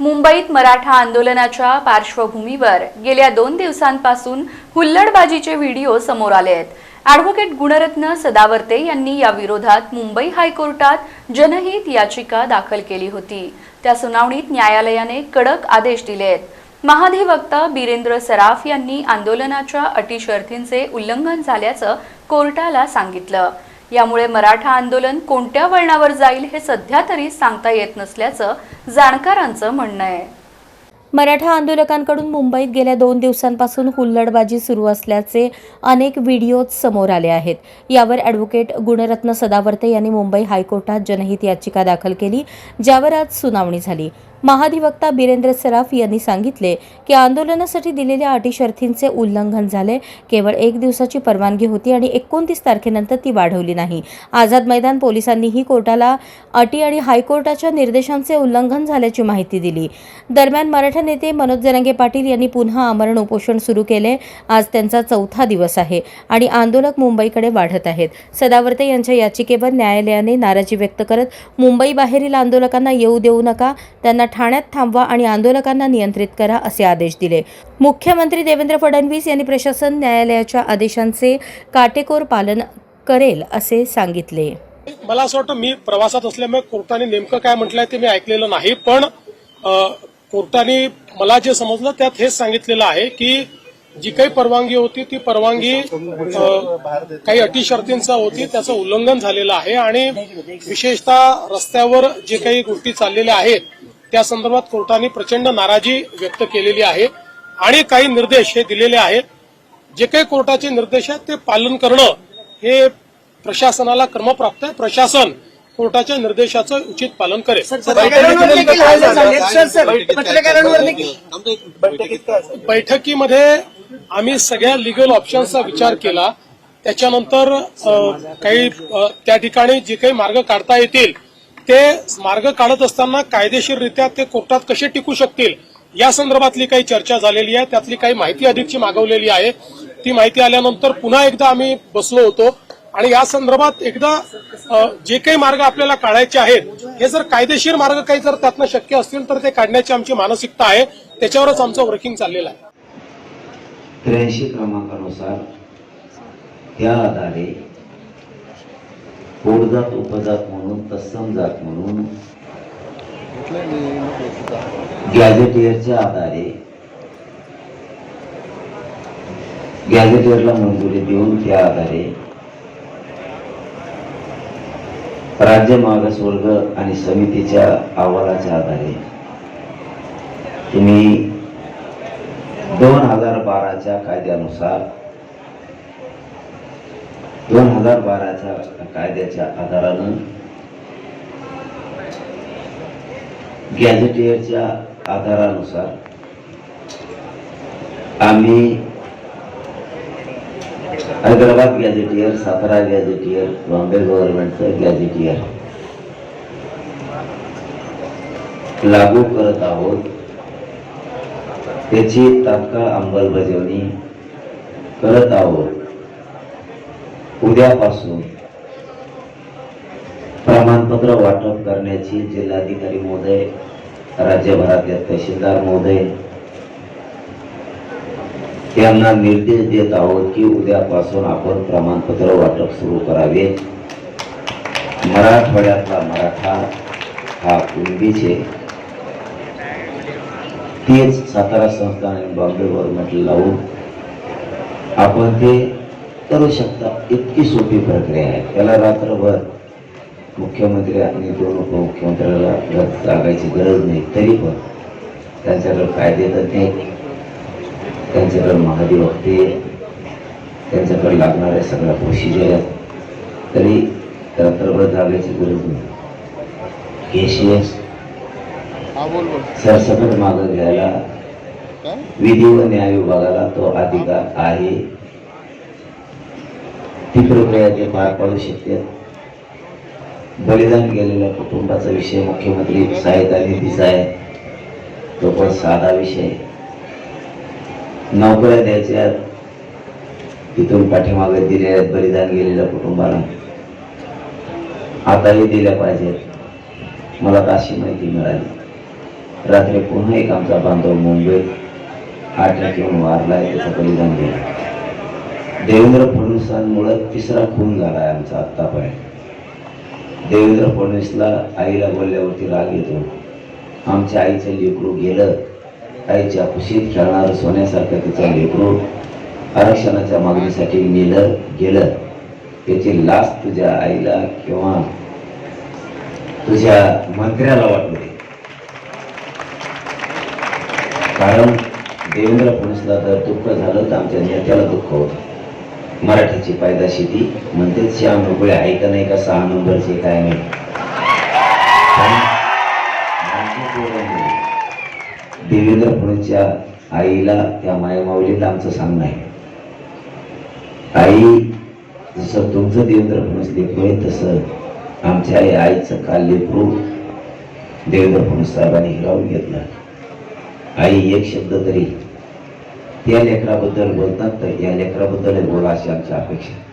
मुंबईत मराठा आंदोलनाच्या पार्श्वभूमीवर गेल्या दोन दिवसांपासून हुल्लडबाजीचे व्हिडिओ समोर आले आहेत. ॲडव्होकेट गुणरत्न सदावर्ते यांनी या विरोधात मुंबई हायकोर्टात जनहित याचिका दाखल केली होती. त्या सुनावणीत न्यायालयाने कडक आदेश दिले आहेत. महाधिवक्ता बिरेंद्र सराफ यांनी आंदोलनाच्या अटी शर्थींचे उल्लंघन झाल्याचं कोर्टाला सांगितलं. यामुळे मराठा आंदोलन कोणत्या वळणावर जाईल हे सध्या तरी सांगता येत नसल्याचं जाणकारांचं म्हणणं आहे. मराठा आंदोलकांकडून मुंबईत गेल्या दोन दिवसांपासून हुल्लडबाजी सुरू असल्याचे अनेक व्हिडिओ समोर आले आहेत. यावर ॲडव्होकेट गुणरत्न सदावर्ते यांनी मुंबई हायकोर्टात जनहित याचिका दाखल केली ज्यावर आज सुनावणी झाली. महाधिवक्ता बिरेंद्र सराफ यांनी सांगितले की आंदोलनासाठी दिलेल्या अटी शर्थींचे उल्लंघन झाले. केवळ एक दिवसाची परवानगी होती आणि एकोणतीस तारखेनंतर ती वाढवली नाही. आझाद मैदान पोलिसांनीही कोर्टाला अटी आणि हायकोर्टाच्या निर्देशांचे उल्लंघन झाल्याची माहिती दिली. दरम्यान मराठा नेते मनोज जरांगे पाटील यांनी पुन्हा आमरण उपोषण सुरू केले. आज त्यांचा चौथा दिवस आहे आणि आंदोलक मुंबईकडे वाढत आहेत. सदावर्ते यांच्या याचिकेवर न्यायालयाने नाराजी व्यक्त करत मुंबई बाहेरील आंदोलकांना येऊ देऊ नका त्यांना ठाण्यात थांबवा आणि आंदोलकांना नियंत्रित करा असे आदेश दिले. मुख्यमंत्री देवेंद्र फडणवीस यांनी प्रशासन न्यायालयाच्या आदेशांचे काटेकोर पालन करेल असे सांगितले. मला असं वाटतं मी प्रवासात असल्यामुळे कोर्टाने नेमकं काय म्हटलंय ते मी ऐकलेलं नाही पण कोर्टाने मला जे समजलं त्यात हेच सांगितलेलं आहे की जी काही परवानगी होती ती परवानगी काही अटी शर्तींचा होती त्याचं उल्लंघन झालेलं आहे आणि विशेषतः रस्त्यावर जे काही गोष्टी चाललेल्या आहेत त्या संदर्भात कोर्टाने प्रचंड नाराजी व्यक्त केलेली आहे आणि काही निर्देश हे दिलेले आहेत. जे काही कोर्टाचे निर्देश आहेत ते पालन करणं हे प्रशासनाला क्रमप्राप्त आहे. प्रशासन कोर्टाच्या निर्देशाचं उचित पालन करेल. बैठकीमध्ये आम्ही सगळ्या लिगल ऑप्शन्सचा विचार केला. त्याच्यानंतर काही त्या ठिकाणी जे काही मार्ग काढता येतील ते मार्ग काढत असताना कायदेशीररित्या ते कोर्टात कसे टिकू शकतील या संदर्भातली काही चर्चा झालेली आहे. त्यातली काही माहिती अधिकची मागवलेली आहे. ती माहिती आल्यानंतर पुन्हा एकदा आम्ही बसलो होतो आणि या संदर्भात एकदा जे काही मार्ग आपल्याला काढायचे आहेत हे जर कायदेशीर मार्ग काही जर त्यातनं शक्य असतील तर ते काढण्याची आमची मानसिकता आहे. त्याच्यावरच आमचं वर्किंग चाललेलं आहे. त्र्याऐंशी क्रमांकानुसार त्या आधारे पोटजात उपजात म्हणून तत्सम जात म्हणून. गॅझेटियरच्या आधारे गॅझेटियरला मंजुरी देऊन त्या आधारे राज्य मागासवर्ग आणि समितीच्या अहवालाच्या आधारे तुम्ही दोन हजार बाराच्या कायद्यानुसार दोन हजार बाराच्या कायद्याच्या आधारानं गॅझेटियरच्या आधारानुसार आम्ही हैदराबाद गॅझेटियर सातारा गॅझेटियर बॉम्बे गव्हर्नमेंटचं गॅझेटियर लागू करत आहोत. त्याची तात्काळ अंमलबजावणी करत आहोत. उद्यापासून प्रमाणपत्र वाटप करण्याची जिल्हाधिकारी महोदय राज्यभरातले तहसीलदार महोदय यांना निर्देश देत आहोत की उद्यापासून आपण प्रमाणपत्र वाटप सुरू करावे. मराठवाड्यातला मराठा हा कुणबीचे तेच सातारा संस्थान आणि बॉम्बे गव्हर्नमेंट लावून आपण ते करू शकता. इतकी सोपी प्रक्रिया आहे. त्याला रात्रभर मुख्यमंत्री आणि दोन उपमुख्यमंत्र्याला घर जागायची गरज नाही. तरी पण त्यांच्याकडे कायदे तज्ञ त्यांच्याकडे महाधिवक्ते त्यांच्याकडे लागणाऱ्या सगळ्या प्रोसिजर आहेत. तरी रात्रभर जागायची गरज नाही. केसीएस सरसकट मागं घ्यायला. विधी व न्याय विभागाला तो अधिकार आहे. ती प्रक्रिया पार पाडू शकते. बलिदान गेलेल्या कुटुंबाचा विषय मुख्यमंत्री सहायता निधीचा आहे तो पण साधा विषय. नोकऱ्या द्यायच्या तिथून पाठीमागे दिलेल्या बलिदान गेलेल्या कुटुंबाला आताही दिल्या पाहिजेत. मला तर अशी माहिती मिळाली. रात्री पुन्हा एक आमचा बांधव मुंबईत अटॅक येऊन आहे त्याचं बलिदान दिलं. देवेंद्र फडणवीसांमुळे तिसरा खून झाला आहे आमचा आत्तापर्यंत. देवेंद्र फडणवीसला आईला बोलल्यावरती राग येतो. आमच्या आईचं लेकरू गेलं. आईच्या कुशीत खेळणारं सोन्यासारखं तिचं लेकरू आरक्षणाच्या मागणीसाठी नेलं गेलं. त्याची लाच तुझ्या आईला किंवा तुझ्या मंत्र्याला वाटली. कारण देवेंद्र फडणवीसला जर दुःख झालं तर आमच्या नेत्याला दुःख होतं. मराठीची पायदाशी ती म्हणते श्याम रुपये आहे का नाही का सहा नंबरचे काय नाही? देवेंद्र फडणवीसच्या आईला त्या मायमाऊलीला आमचं सांगणं आहे आई जसं तुमचं देवेंद्र फडणवीस लेकरू आहे तसं आमच्या आई आईचं काल लेकरू देवेंद्र फडणवीस साहेबांनी हिरावून घेतलं. आई एक शब्द तरी त्या लेकराबद्दल बोलतात तर या लेकराबद्दल बोला अशी आमची अपेक्षा